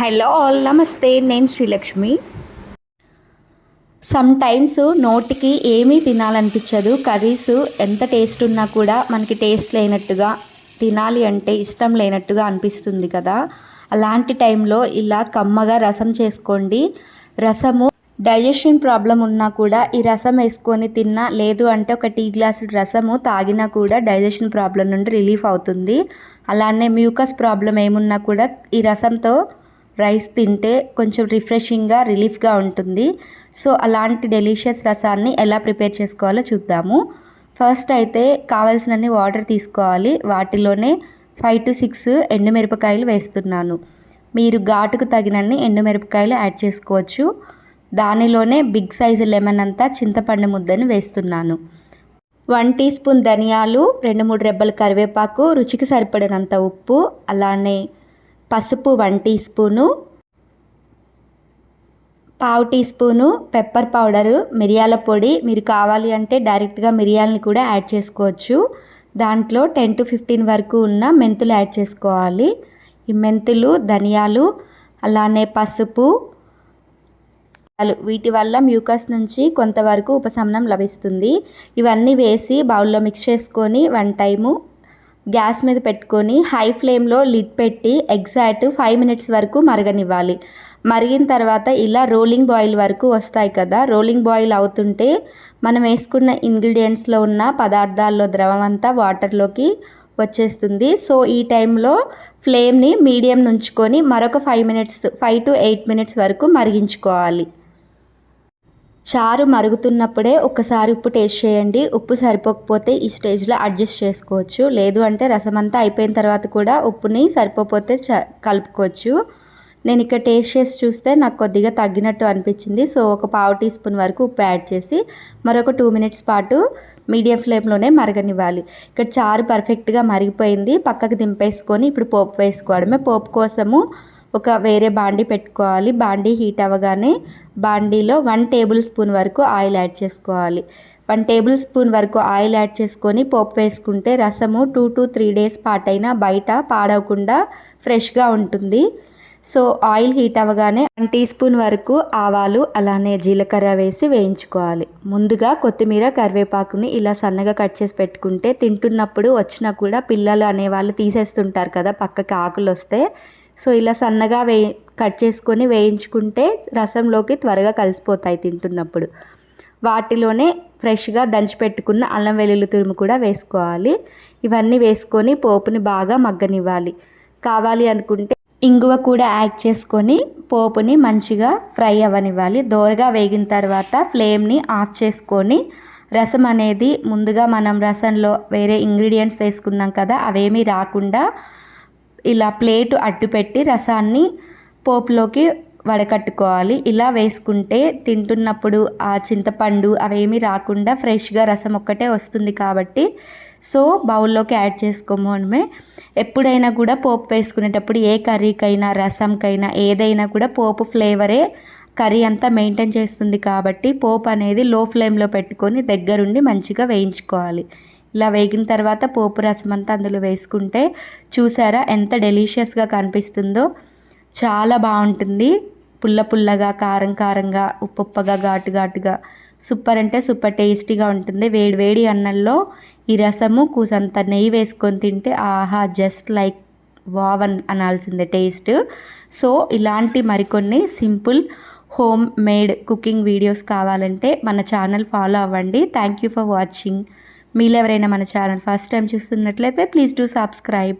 Hello all నమస్తే నేను Srilakshmi. Some times నోటికి ఏమీ తినాలనిపించదు కర్రీస్ ఎంత టేస్ట్ ఉన్నా కూడా మనకి టేస్ట్ లేనట్టుగా తినాలి అంటే ఇష్టం లేనట్టుగా అనిపిస్తుంది కదా. అలాంటి టైంలో ఇలా కమ్మగా రసం చేసుకోండి. రసము డైజెషన్ ప్రాబ్లం ఉన్నా కూడా ఈ రసం వేసుకొని తిన్నా లేదు అంటే ఒక టీ గ్లాసు రసము తాగినా కూడా డైజెషన్ ప్రాబ్లం నుండి రిలీఫ్ అవుతుంది. అలానే మ్యూకస్ ప్రాబ్లం ఏమున్నా కూడా ఈ రసంతో రైస్ తింటే కొంచెం రిఫ్రెషింగ్గా రిలీఫ్గా ఉంటుంది. సో అలాంటి డెలిషియస్ రసాన్ని ఎలా ప్రిపేర్ చేసుకోవాలో చూద్దాము. ఫస్ట్ అయితే కావాల్సినన్ని వాటర్ తీసుకోవాలి. వాటిలోనే ఫైవ్ టు సిక్స్ ఎండుమిరపకాయలు వేస్తున్నాను. మీరు ఘాటుకు తగినన్ని ఎండుమిరపకాయలు యాడ్ చేసుకోవచ్చు. దానిలోనే బిగ్ సైజు లెమన్ అంతా చింతపండు ముద్దని వేస్తున్నాను. వన్ టీ స్పూన్ ధనియాలు రెండు మూడు రెబ్బల కరివేపాకు రుచికి సరిపడినంత ఉప్పు అలానే పసుపు వన్ టీ స్పూను పావు టీ స్పూను పెప్పర్ పౌడరు మిరియాల పొడి. మీరు కావాలి అంటే డైరెక్ట్గా మిరియాలని కూడా యాడ్ చేసుకోవచ్చు. దాంట్లో టెన్ టు ఫిఫ్టీన్ వరకు ఉన్న మెంతులు యాడ్ చేసుకోవాలి. ఈ మెంతులు ధనియాలు అలానే పసుపు వీటి వల్ల మ్యూకస్ నుంచి కొంతవరకు ఉపశమనం లభిస్తుంది. ఇవన్నీ వేసి బౌల్లో మిక్స్ చేసుకొని వన్ టైము గ్యాస్ మీద పెట్టుకొని హై ఫ్లేమ్లో లిడ్ పెట్టి ఎగ్జాక్ట్ ఫైవ్ మినిట్స్ వరకు మరగనివ్వాలి. మరిగిన తర్వాత ఇలా రోలింగ్ బాయిల్ వరకు వస్తాయి కదా రోలింగ్ బాయిల్ అవుతుంటే మనం వేసుకున్న ఇంగ్రీడియంట్స్లో ఉన్న పదార్థాల్లో ద్రవం అంతా వాటర్లోకి వచ్చేస్తుంది. సో ఈ టైంలో ఫ్లేమ్ని మీడియం నుంచుకొని మరొక five minutes five to eight minutes వరకు మరిగించుకోవాలి. చారు మరుగుతున్నప్పుడే ఒకసారి ఉప్పు టేస్ట్ చేయండి. ఉప్పు సరిపోకపోతే ఈ స్టేజ్లో అడ్జస్ట్ చేసుకోవచ్చు. లేదు అంటే రసం అంతా అయిపోయిన తర్వాత కూడా ఉప్పుని సరిపోతే చ కలుపుకోవచ్చు. నేను ఇక్కడ టేస్ట్ చేసి చూస్తే నాకు కొద్దిగా తగ్గినట్టు అనిపించింది. సో ఒక పావు టీ స్పూన్ వరకు ఉప్పు యాడ్ చేసి మరొక టూ మినిట్స్ పాటు మీడియం ఫ్లేమ్లోనే మరగనివ్వాలి. ఇక్కడ చారు పర్ఫెక్ట్గా మరిగిపోయింది. పక్కకు దింపేసుకొని ఇప్పుడు పోపు వేసుకోవడమే. పోపు కోసము ఒక వేరే బాండీ పెట్టుకోవాలి. బాండీ హీట్ అవ్వగానే బాండీలో వన్ టేబుల్ స్పూన్ వరకు ఆయిల్ యాడ్ చేసుకోవాలి. వన్ టేబుల్ స్పూన్ వరకు ఆయిల్ యాడ్ చేసుకొని పోపు వేసుకుంటే రసము టూ టు త్రీ డేస్ పాటైనా బయట పాడవకుండా ఫ్రెష్గా ఉంటుంది. సో ఆయిల్ హీట్ అవ్వగానే వన్ టీ స్పూన్ వరకు ఆవాలు అలానే జీలకర్ర వేసి వేయించుకోవాలి. ముందుగా కొత్తిమీర కరివేపాకుని ఇలా సన్నగా కట్ చేసి పెట్టుకుంటే తింటున్నప్పుడు వచ్చినా కూడా పిల్లలు అనేవాళ్ళు తీసేస్తుంటారు కదా పక్కకి ఆకులు వస్తే. సో ఇలా సన్నగా వే కట్ చేసుకొని వేయించుకుంటే రసంలోకి త్వరగా కలిసిపోతాయి తింటున్నప్పుడు. వాటిలోనే ఫ్రెష్గా దంచి పెట్టుకున్న అల్లం వెల్లుల్లి తురుము కూడా వేసుకోవాలి. ఇవన్నీ వేసుకొని పోపుని బాగా మగ్గనివ్వాలి. కావాలి అనుకుంటే ఇంగువ కూడా యాడ్ చేసుకొని పోపుని మంచిగా ఫ్రై అవ్వనివ్వాలి. దోరగా వేగిన తర్వాత ఫ్లేమ్ని ఆఫ్ చేసుకొని రసం అనేది ముందుగా మనం రసంలో వేరే ఇంగ్రీడియంట్స్ వేసుకున్నాం కదా అవేమీ రాకుండా ఇలా ప్లేటు అడ్డు పెట్టి రసాన్ని పోపులోకి వడకట్టుకోవాలి. ఇలా వేసుకుంటే తింటున్నప్పుడు ఆ చింతపండు అవేమీ రాకుండా ఫ్రెష్గా రసం ఒక్కటే వస్తుంది కాబట్టి సో బౌల్లోకి యాడ్ చేసుకోమోనమే ఎప్పుడైనా కూడా పోపు వేసుకునేటప్పుడు ఏ కర్రీకైనా రసంకైనా ఏదైనా కూడా పోపు ఫ్లేవరే కర్రీ అంతా మెయింటైన్ చేస్తుంది కాబట్టి పోపు అనేది లో ఫ్లేమ్లో పెట్టుకొని దగ్గరుండి మంచిగా వేయించుకోవాలి. ఇలా వేగిన తర్వాత పోపు రసం అంతా అందులో వేసుకుంటే చూసారా ఎంత డెలీషియస్గా కనిపిస్తుందో. చాలా బాగుంటుంది. పుల్ల పుల్లగా కారం కారంగా ఉప్పుప్పగా ఘాటు ఘాటుగా. సూపర్ అంటే సూపర్ టేస్టీగా ఉంటుంది. వేడి వేడి అన్నంలో ఈ రసము కూసంత నెయ్యి వేసుకొని తింటే ఆహా జస్ట్ లైక్ వావన్ అనాల్సిందే టేస్ట్. సో ఇలాంటి మరికొన్ని simple home made cooking videos కావాలంటే మన ఛానల్ ఫాలో అవ్వండి. Thank you for watching. మీలో ఎవరైనా మన ఛానల్ ఫస్ట్ టైం చూస్తున్నట్లయితే ప్లీజ్ డూ సబ్స్క్రైబ్.